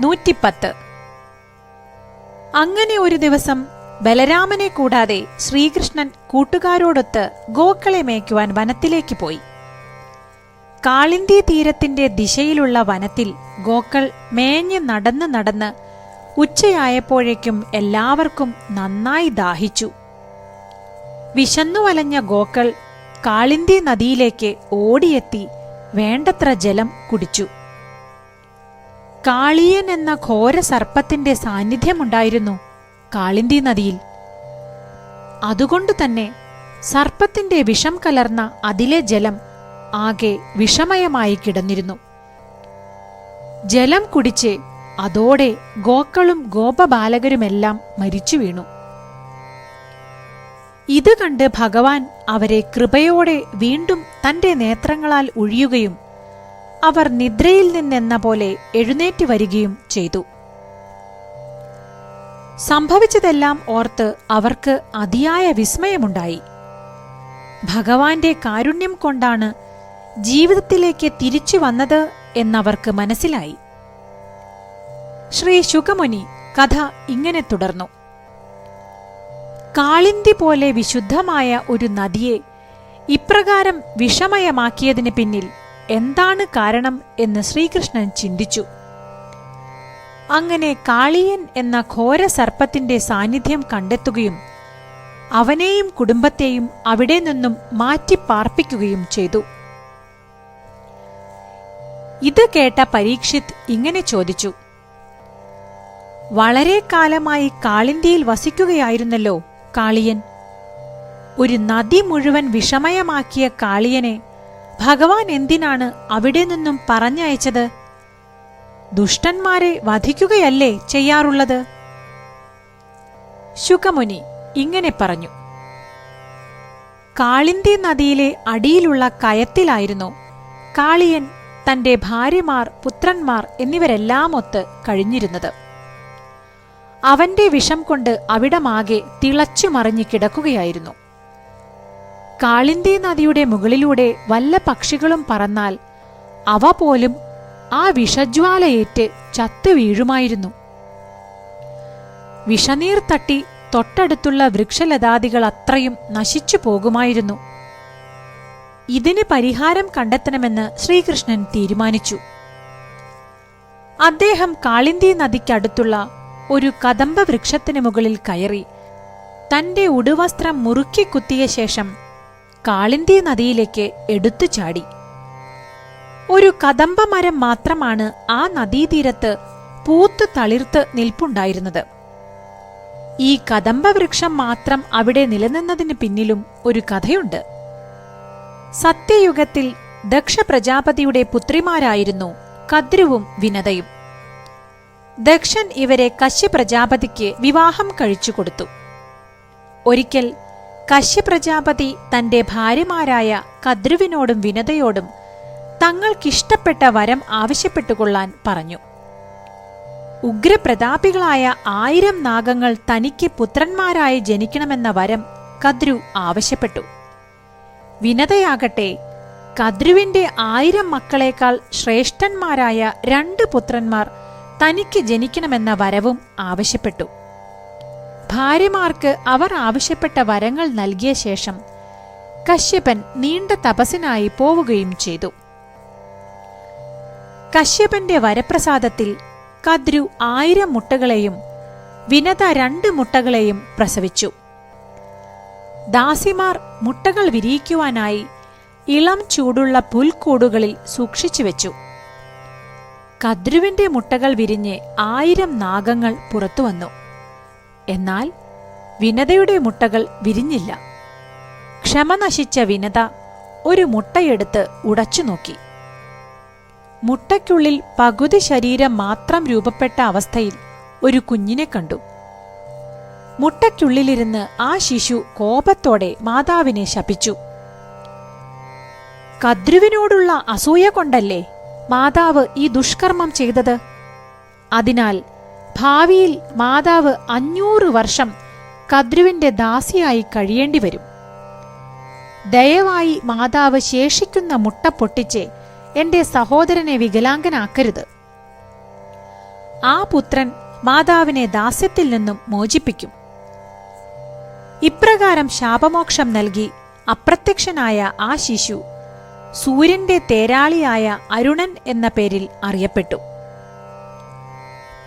നൂറ്റിപ്പത്ത്. അങ്ങനെ ഒരു ദിവസം ബലരാമനെ കൂടാതെ ശ്രീകൃഷ്ണൻ കൂട്ടുകാരോടൊത്ത് ഗോക്കളെ മേയ്ക്കുവാൻ വനത്തിലേക്ക് പോയി. കാളിന്തി തീരത്തിന്റെ ദിശയിലുള്ള വനത്തിൽ ഗോക്കൾ മേഞ്ഞ് നടന്ന് നടന്ന് ഉച്ചയായപ്പോഴേക്കും എല്ലാവർക്കും നന്നായി ദാഹിച്ചു. വിശന്നു വലഞ്ഞ ഗോക്കൾ കാളിന്തി നദിയിലേക്ക് ഓടിയെത്തി വേണ്ടത്ര ജലം കുടിച്ചു. കാളിയൻ എന്ന ഘോര സർപ്പത്തിന്റെ സാന്നിധ്യമുണ്ടായിരുന്നു കാളിന്തി നദിയിൽ. അതുകൊണ്ടു തന്നെ സർപ്പത്തിന്റെ വിഷം കലർന്ന അതിലെ ജലം ആകെ വിഷമയമായി കിടന്നിരുന്നു. ജലം കുടിച്ച് അതോടെ ഗോക്കളും ഗോപബാലകരുമെല്ലാം മരിച്ചു വീണു. ഇത് കണ്ട് ഭഗവാൻ അവരെ കൃപയോടെ വീണ്ടും തന്റെ നേത്രങ്ങളാൽ ഒഴിയുകയും അവർ നിദ്രയിൽ നിന്നെന്ന പോലെ എഴുന്നേറ്റ് വരികയും ചെയ്തു. സംഭവിച്ചതെല്ലാം ഓർത്ത് അവർക്ക് അതിയായ വിസ്മയമുണ്ടായി. ഭഗവാന്റെ കാരുണ്യം കൊണ്ടാണ് ജീവിതത്തിലേക്ക് തിരിച്ചു വന്നത് എന്നവർക്ക് മനസ്സിലായി. ശ്രീ ശുഖമുനി കഥ ഇങ്ങനെ തുടർന്നു. കാളിന്തി പോലെ വിശുദ്ധമായ ഒരു നദിയെ ഇപ്രകാരം വിഷമയമാക്കിയതിന് പിന്നിൽ എന്താണ് കാരണം എന്ന് ശ്രീകൃഷ്ണൻ ചിന്തിച്ചു. അങ്ങനെ കാളിയൻ എന്ന ഘോര സർപ്പത്തിന്റെ സാന്നിധ്യം കണ്ടെത്തുകയും അവനെയും കുടുംബത്തെയും അവിടെ നിന്നും മാറ്റിപ്പാർപ്പിക്കുകയും ചെയ്തു. ഇത് കേട്ട പരീക്ഷിത് ഇങ്ങനെ ചോദിച്ചു. വളരെ കാലമായി കാളിന്തിയിൽ വസിക്കുകയായിരുന്നല്ലോ കാളിയൻ. ഒരു നദി മുഴുവൻ വിഷമയമാക്കിയ കാളിയനെ ഭഗവാൻ എന്തിനാണ് അവിടെ നിന്നും പറഞ്ഞയച്ചത്? ദുഷ്ടന്മാരെ വധിക്കുകയല്ലേ ചെയ്യാറുള്ളത്? ശുകമുനി ഇങ്ങനെ പറഞ്ഞു. കാളിന്തി നദിയിലെ അടിയിലുള്ള കയത്തിലായിരുന്നു കാളിയൻ തന്റെ ഭാര്യമാർ പുത്രന്മാർ എന്നിവരെല്ലാം ഒത്ത് കഴിഞ്ഞിരുന്നത്. അവന്റെ വിഷം കൊണ്ട് അവിടമാകെ തിളച്ചു മറിഞ്ഞു കിടക്കുകയായിരുന്നു. കാളിന്തി നദിയുടെ മുകളിലൂടെ വല്ല പക്ഷികളും പറന്നാൽ അവ പോലും ആ വിഷജ്വാലയേറ്റ് ചത്തു വീഴുമായിരുന്നു. വിഷനീർ തട്ടി തൊട്ടടുത്തുള്ള വൃക്ഷലതാദികൾ അത്രയും നശിച്ചു പോകുമായിരുന്നു. ഇതിന് പരിഹാരം കണ്ടെത്തണമെന്ന് ശ്രീകൃഷ്ണൻ തീരുമാനിച്ചു. അദ്ദേഹം കാളിന്തി നദിക്കടുത്തുള്ള ഒരു കദംബ വൃക്ഷത്തിന് മുകളിൽ കയറി തന്റെ ഉടുവസ്ത്രം മുറുക്കി കുത്തിയ ശേഷം കാളിന്തി നദിയിലേക്ക് എടുത്തു ചാടി. ഒരു കദംബ മരം മാത്രമാണ് ആ നദീതീരത്ത് പൂത്ത് തളിർത്ത് നിൽപ്പുണ്ടായിരുന്നത്. ഈ കദംബ വൃക്ഷം മാത്രം അവിടെ നിലനിന്നതിന് പിന്നിലും ഒരു കഥയുണ്ട്. സത്യയുഗത്തിൽ ദക്ഷ പ്രജാപതിയുടെ പുത്രിമാരായിരുന്നു കദ്രുവും വിനതയും. ദക്ഷൻ ഇവരെ കശ്യപ്രജാപതിക്ക് വിവാഹം കഴിച്ചു കൊടുത്തു. ഒരിക്കൽ കശ്യപ്രജാപതി തന്റെ ഭാര്യമാരായ കദ്രുവിനോടും വിനതയോടും തങ്ങൾക്കിഷ്ടപ്പെട്ട വരം ആവശ്യപ്പെട്ടുകൊള്ളാൻ പറഞ്ഞു. ഉഗ്രപ്രതാപികളായ ആയിരം നാഗങ്ങൾ തനിക്ക് പുത്രന്മാരായി ജനിക്കണമെന്ന വരം കദ്രു ആവശ്യപ്പെട്ടു. വിനതയാകട്ടെ കദ്രുവിന്റെ ആയിരം മക്കളേക്കാൾ ശ്രേഷ്ഠന്മാരായ രണ്ട് പുത്രന്മാർ തനിക്ക് ജനിക്കണമെന്ന വരവും ആവശ്യപ്പെട്ടു. ഭാര്യമാർക്ക് അവർ ആവശ്യപ്പെട്ട വരങ്ങൾ നൽകിയ ശേഷം കശ്യപൻ നീണ്ട തപസ്സിനായി പോവുകയും ചെയ്തു. കശ്യപന്റെ വരപ്രസാദത്തിൽ കദ്രു ആയിരം മുട്ടകളെയും വിനത രണ്ട് മുട്ടകളെയും പ്രസവിച്ചു. ദാസിമാർ മുട്ടകൾ വിരിയിക്കുവാനായി ഇളം ചൂടുള്ള പുൽക്കൂടുകളിൽ സൂക്ഷിച്ചു വെച്ചു. കദ്രുവിന്റെ മുട്ടകൾ വിരിഞ്ഞ് ആയിരം നാഗങ്ങൾ പുറത്തുവന്നു. എന്നാൽ വിനതയുടെ മുട്ടകൾ വിരിഞ്ഞില്ല. ക്ഷമ നശിച്ച വിനത ഒരു മുട്ടയെടുത്ത് ഉടച്ചു നോക്കി. മുട്ടയ്ക്കുള്ളിൽ പകുതി ശരീരം മാത്രം രൂപപ്പെട്ട അവസ്ഥയിൽ ഒരു കുഞ്ഞിനെ കണ്ടു. മുട്ടയ്ക്കുള്ളിലിരുന്ന് ആ ശിശു കോപത്തോടെ മാതാവിനെ ശപിച്ചു. കദ്രുവിനോടുള്ള അസൂയ കൊണ്ടല്ലേ മാതാവ് ഈ ദുഷ്കർമ്മം ചെയ്തത്? അതിനാൽ ഭാവിയിൽ മാതാവ് അഞ്ഞൂറ് വർഷം കദ്രുവിന്റെ ദാസിയായി കഴിയേണ്ടി വരും. ദയവായി മാതാവ് ശേഷിക്കുന്ന മുട്ട പൊട്ടിച്ച് എന്റെ സഹോദരനെ വികലാംഗനാക്കരുത്. ആ പുത്രൻ മാതാവിനെ ദാസ്യത്തിൽ നിന്നും മോചിപ്പിക്കും. ഇപ്രകാരം ശാപമോക്ഷം നൽകി അപ്രത്യക്ഷനായ ആ ശിശു സൂര്യന്റെ തേരാളിയായ അരുണൻ എന്ന പേരിൽ അറിയപ്പെട്ടു.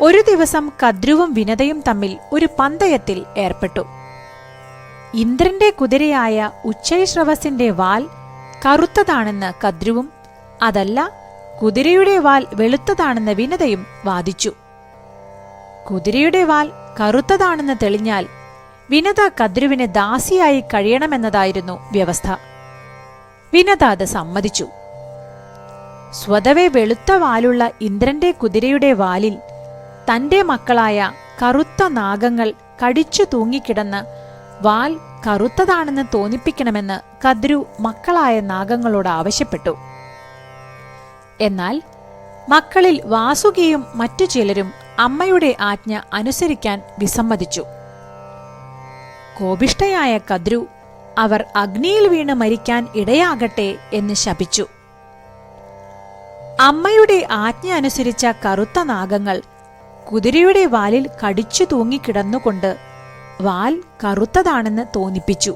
ഒരു ദിവസം കദ്രുവും വിനതയും തമ്മിൽ ഒരു പന്തയത്തിൽ ഏർപ്പെട്ടു. ഇന്ദ്രന്റെ കുതിരയായ ഉച്ചൈശ്രവസിന്റെ വാൽ കറുത്തതാണെന്ന് കദ്രുവും അതല്ല കുതിരയുടെ വാൽ വെളുത്തതാണെന്ന് വിനതയും വാദിച്ചു. കുതിരയുടെ വാൽ കറുത്തതാണെന്ന് തെളിഞ്ഞാൽ വിനത കദ്രുവിന് ദാസിയായി കഴിയണമെന്നതായിരുന്നു വ്യവസ്ഥ. വിനത അത് സമ്മതിച്ചു. സ്വതവേ വെളുത്ത വാലുള്ള ഇന്ദ്രന്റെ കുതിരയുടെ വാലിൽ തന്റെ മക്കളായ കറുത്ത നാഗങ്ങൾ കടിച്ചു തൂങ്ങിക്കിടന്ന് വാൽ കറുത്തതാണെന്ന് തോന്നിപ്പിക്കണമെന്ന് കദ്രു മക്കളായ നാഗങ്ങളോട് ആവശ്യപ്പെട്ടു. എന്നാൽ മക്കളിൽ വാസുകിയും മറ്റു ചിലരും അമ്മയുടെ ആജ്ഞ അനുസരിക്കാൻ വിസമ്മതിച്ചു. കോപിഷ്ഠയായ കദ്രു അവർ അഗ്നിയിൽ വീണ് മരിക്കാൻ ഇടയാകട്ടെ എന്ന് ശപിച്ചു. അമ്മയുടെ ആജ്ഞ അനുസരിച്ച കറുത്ത നാഗങ്ങൾ കുതിരയുടെ വാലിൽ കടിച്ചു തൂങ്ങിക്കിടന്നുകൊണ്ട് വാൽ കറുത്തതാണെന്ന് തോന്നിപ്പിച്ചു.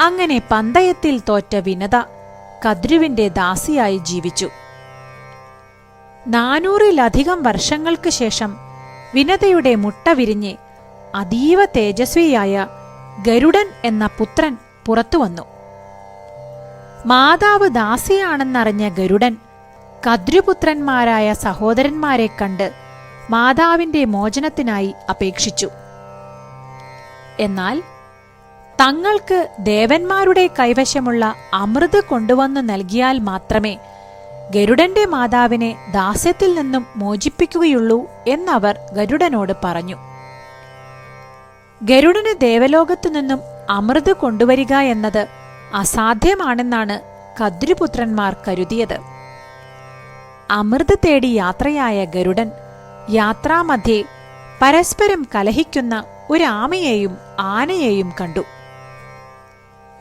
അങ്ങനെ പന്തയത്തിൽ തോറ്റ വിനത കദ്രുവിന്റെ ദാസിയായി ജീവിച്ചു. നാനൂറിലധികം വർഷങ്ങൾക്ക് ശേഷം വിനതയുടെ മുട്ട വിരിഞ്ഞ് അതീവ തേജസ്വിയായ ഗരുഡൻ എന്ന പുത്രൻ പുറത്തുവന്നു മാതാവ് ദാസിയാണെന്നറിഞ്ഞ ഗരുഡൻ കദ്രുപുത്രന്മാരായ സഹോദരന്മാരെ കണ്ട് മാതാവിന്റെ മോചനത്തിനായി അപേക്ഷിച്ചു. എന്നാൽ തങ്ങൾക്ക് ദേവന്മാരുടെ കൈവശമുള്ള അമൃത് കൊണ്ടുവന്നു നൽകിയാൽ മാത്രമേ ഗരുഡന്റെ മാതാവിനെ ദാസ്യത്തിൽ നിന്നും മോചിപ്പിക്കുകയുള്ളൂ എന്നവർ ഗരുഡനോട് പറഞ്ഞു. ഗരുഡന് ദേവലോകത്തു നിന്നും അമൃത് കൊണ്ടുവരിക എന്നത് അസാധ്യമാണെന്നാണ് കദ്രുപുത്രന്മാർ കരുതിയത്. അമൃത് തേടി യാത്രയായ ഗരുഡൻ യാത്രാമധ്യേ പരസ്പരം കലഹിക്കുന്ന ഒരു ആമയെയും ആനയെയും കണ്ടു.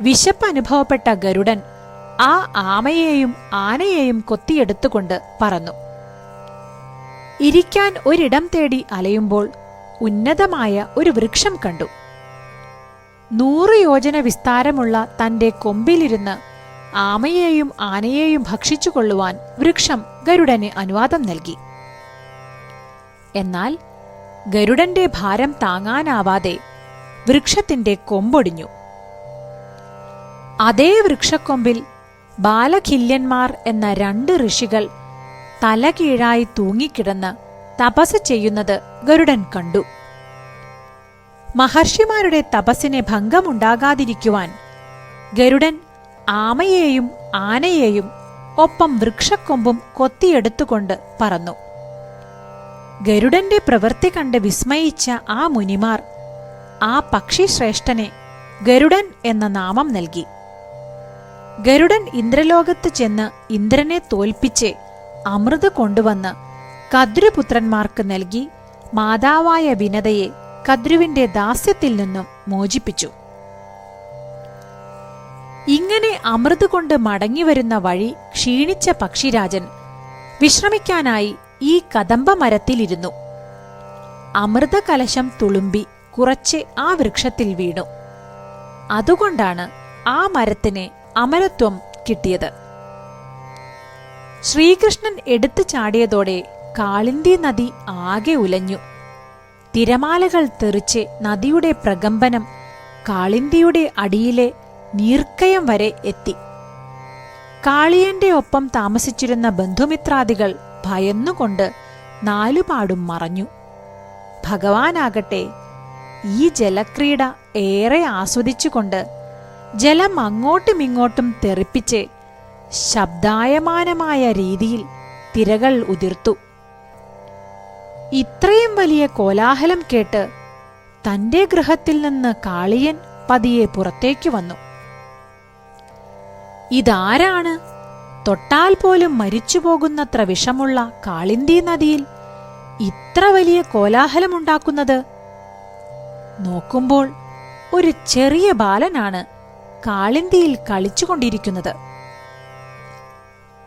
വിശപ്പ് അനുഭവപ്പെട്ട ഗരുഡൻ ആ ആമയെയും ആനയെയും കൊത്തിയെടുത്തുകൊണ്ട് പറന്നു. ഇരിക്കാൻ ഒരിടം തേടി അലയുമ്പോൾ ഉന്നതമായ ഒരു വൃക്ഷം കണ്ടു. നൂറ് യോജന വിസ്താരമുള്ള തന്റെ കൊമ്പിലിരുന്ന് ആമയെയും ആനയെയും ഭക്ഷിച്ചുകൊള്ളുവാൻ വൃക്ഷം ഗരുഡന് അനുവാദം നൽകി. എന്നാൽ ഗരുഡന്റെ ഭാരം താങ്ങാനാവാതെ വൃക്ഷത്തിന്റെ കൊമ്പൊടിഞ്ഞു. അതേ വൃക്ഷക്കൊമ്പിൽ ബാലഖില്യന്മാർ എന്ന രണ്ട് ഋഷികൾ തലകീഴായി തൂങ്ങിക്കിടന്ന് തപസ് ചെയ്യുന്നത് ഗരുഡൻ കണ്ടു. മഹർഷിമാരുടെ തപസ്സിനെ ഭംഗമുണ്ടാകാതിരിക്കുവാൻ ഗരുഡൻ ആമയെയും ആനയെയും ഒപ്പം വൃക്ഷക്കൊമ്പും കൊത്തിയെടുത്തുകൊണ്ട് പറന്നു. ഗരുഡന്റെ പ്രവൃത്തി കണ്ട് വിസ്മയിച്ച ആ മുനിമാർ ആ പക്ഷിശ്രേഷ്ഠനെ ഗരുഡൻ എന്ന നാമം നൽകി. ഗരുഡൻ ഇന്ദ്രലോകത്ത് ചെന്ന് ഇന്ദ്രനെ തോൽപ്പിച്ച് അമൃത് കൊണ്ടുവന്ന് കദ്രുപുത്രന്മാർക്ക് നൽകി മാതാവായ വിനതയെ കദ്രുവിന്റെ ദാസ്യത്തിൽ നിന്നും മോചിപ്പിച്ചു. ഇങ്ങനെ അമൃത് കൊണ്ട് മടങ്ങിവരുന്ന വഴി ക്ഷീണിച്ച പക്ഷിരാജൻ വിശ്രമിക്കാനായി ഈ കദംബ മരത്തിലിരുന്നു അമൃതകലശം തുളുമ്പി കുറച്ച് ആ വൃക്ഷത്തിൽ വീണു. അതുകൊണ്ടാണ് ആ മരത്തിന് അമരത്വം കിട്ടിയത്. ശ്രീകൃഷ്ണൻ എടുത്തു ചാടിയതോടെ കാളിന്തി നദി ആകെ ഉലഞ്ഞു. തിരമാലകൾ തെറിച്ച് നദിയുടെ പ്രകമ്പനം കാളിന്തിയുടെ അടിയിലെ നീർക്കയം വരെ എത്തി. കാളിയന്റെ ഒപ്പം താമസിച്ചിരുന്ന ബന്ധുമിത്രാദികൾ ഭയന്നുകൊണ്ട് നാലുപാടും മറഞ്ഞു. ഭഗവാനാകട്ടെ ഈ ജലക്രീഡ ഏറെ ആസ്വദിച്ചുകൊണ്ട് ജലം അങ്ങോട്ടുമിങ്ങോട്ടും തെറിപ്പിച്ച് ശബ്ദായമാനമായ രീതിയിൽ തിരകൾ ഉതിർത്തു. ഇത്രയും വലിയ കോലാഹലം കേട്ട് തന്റെ ഗൃഹത്തിൽ നിന്ന് കാളിയൻ പതിയെ പുറത്തേക്ക് വന്നു. ഇതാരാണ്? തൊട്ടാൽ പോലും മരിച്ചുപോകുന്നത്ര വിഷമുള്ള കാളിന്തി നദിയിൽ ഇത്ര വലിയ കോലാഹലമുണ്ടാക്കുന്നത് നോക്കുമ്പോൾ ഒരു ചെറിയ ബാലനാണ് കാളിന്തിയിൽ കളിച്ചുകൊണ്ടിരിക്കുന്നത്.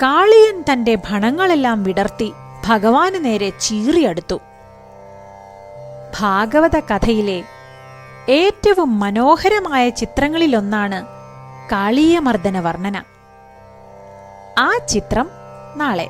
കാളിയൻ തന്റെ ഭണങ്ങളെല്ലാം വിടർത്തി ഭഗവാന് നേരെ ചീറിയടുത്തു ഭാഗവത കഥയിലെ ഏറ്റവും മനോഹരമായ ചിത്രങ്ങളിലൊന്നാണ് കാളീയമർദ്ദന വർണന ആ ചിത്രം നാളെ.